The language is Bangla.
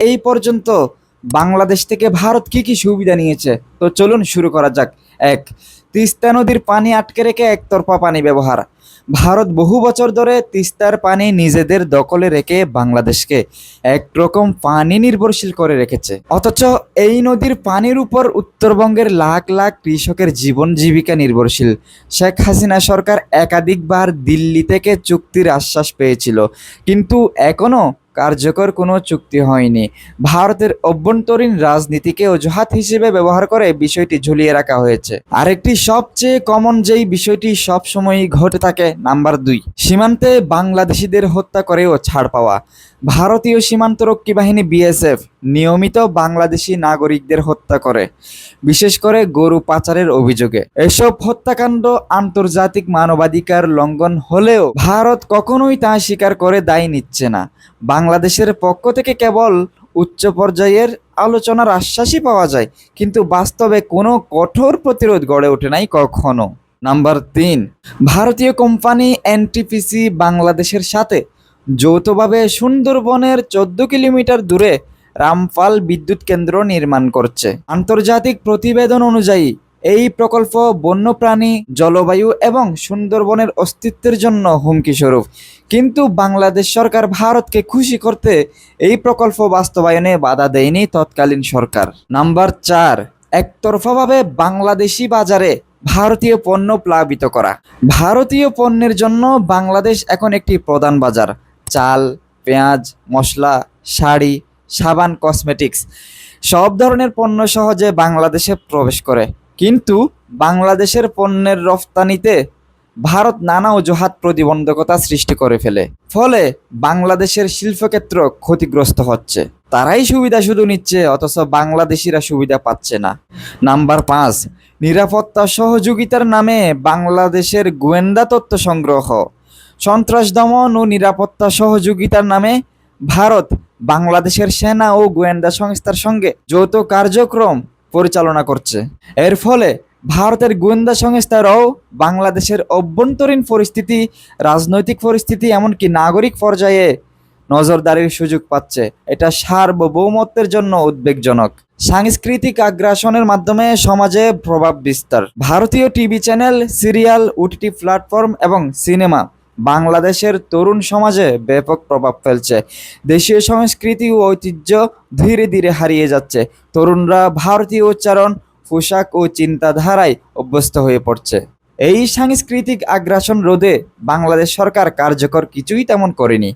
এই পর্যন্ত বাংলাদেশ থেকে ভারত কি কি সুবিধা নিয়েছে? তো চলুন শুরু করা যাক। এক, তিস্তা নদীর পানি আটকে রেখে একতরফা পানি ব্যবহার। ভারত বহু বছর ধরে তিস্তার পানি নিজেদের দখলে রেখে বাংলাদেশকে একরকম পানি নির্ভরশীল করে রেখেছে। অথচ এই নদীর পানির উপর উত্তরবঙ্গের লাখ লাখ কৃষকের জীবন জীবিকা নির্ভরশীল। শেখ হাসিনা সরকার একাধিকবার দিল্লি থেকে চুক্তির আশ্বাস পেয়েছিল। কিন্তু এখনও কার্যকর কোনো চুক্তি হয়নি। ভারতের অভ্যন্তরীণ রাজনীতিকে অজুহাত হিসেবে ব্যবহার করে বিষয়টি ঝুলিয়ে রাখা হয়েছে। আরেকটি সবচেয়ে কমন যেই বিষয়টি সবসময়ই ঘটে থাকে, নাম্বার দুই, সীমান্তে বাংলাদেশিদের হত্যা করেও ছাড় পাওয়া। ভারতীয় সীমান্তরক্ষী বাহিনী বিএসএফ নিয়মিত বাংলাদেশি নাগরিকদের হত্যা করে, বিশেষ করে গরু পাচারের অভিযোগে। এসব হত্যাকাণ্ড আন্তর্জাতিক মানবাধিকার লঙ্ঘন হলেও ভারত কখনোই তা স্বীকার করে দায় নিচ্ছে না। বাংলাদেশের পক্ষ থেকে কেবল উচ্চ পর্যায়ের আলোচনার আশ্বাসই পাওয়া যায়, কিন্তু বাস্তবে কোনো কঠোর প্রতিরোধ গড়ে ওঠে নাই কখনো। নাম্বার তিন, ভারতীয় কোম্পানি এনটিপিসি বাংলাদেশের সাথে যৌথভাবে সুন্দরবনের চোদ্দ কিলোমিটার দূরে রামপাল বিদ্যুৎ কেন্দ্র নির্মাণ করছে। আন্তর্জাতিক প্রতিবেদন অনুযায়ী, এই প্রকল্প বন্যপ্রাণী, জলবায়ু এবং সুন্দরবনের অস্তিত্বের জন্য হুমকি স্বরূপ কিন্তু বাংলাদেশ সরকার ভারতকে খুশি করতে এই প্রকল্প বাস্তবায়নে বাধা দেয়নি তৎকালীন সরকার। নাম্বার চার, একতরফাভাবে বাংলাদেশি বাজারে ভারতীয় পণ্য প্লাবিত করা। ভারতীয় পণ্যের জন্য বাংলাদেশ এখন একটি প্রধান বাজার। চাল, পেঁয়াজ, মশলা, শাড়ি সাবান কসমেটিক্স। সব ধরনের পণ্য সহজে বাংলাদেশে প্রবেশ করে। কিন্তু বাংলাদেশের পণ্যের রফতানিতে ভারত নানা অজুহাত প্রতিবন্ধকতা সৃষ্টি করে ফেলে। ফলে বাংলাদেশের শিল্পক্ষেত্র ক্ষতিগ্রস্ত হচ্ছে। তারাই সুবিধা শুধু নিচ্ছে, অথচ বাংলাদেশিরা সুবিধা পাচ্ছে না। নাম্বার পাঁচ, নিরাপত্তা সহযোগিতার নামে বাংলাদেশের গোয়েন্দা তথ্য সংগ্রহ। সন্ত্রাস দমন ও নিরাপত্তা সহযোগিতার নামে ভারত বাংলাদেশের সেনা ও গোয়েন্দা সংস্থার সঙ্গে যৌথ কার্যক্রম পরিচালনা করছে। এর ফলে ভারতের গোয়েন্দা সংস্থারাও বাংলাদেশের অভ্যন্তরীণ পরিস্থিতি, রাজনৈতিক পরিস্থিতি, এমনকি নাগরিক পর্যায়ে নজরদারির সুযোগ পাচ্ছে। এটা সার্বভৌমত্বের জন্য উদ্বেগজনক। সাংস্কৃতিক আগ্রাসনের মাধ্যমে সমাজে প্রভাব বিস্তার। ভারতীয় TV channel, serial OTT platform এবং সিনেমা বাংলাদেশের তরুণ সমাজে ব্যাপক প্রভাব ফেলছে। দেশীয় সংস্কৃতি ও ঐতিহ্য ধীরে ধীরে হারিয়ে যাচ্ছে। তরুণরা ভারতীয় উচ্চারণ, পোশাক ও চিন্তাধারায় অভ্যস্ত হয়ে পড়ছে। এই সাংস্কৃতিক আগ্রাসন রোধে বাংলাদেশ সরকার কার্যকর কিছুই তেমন করেনি।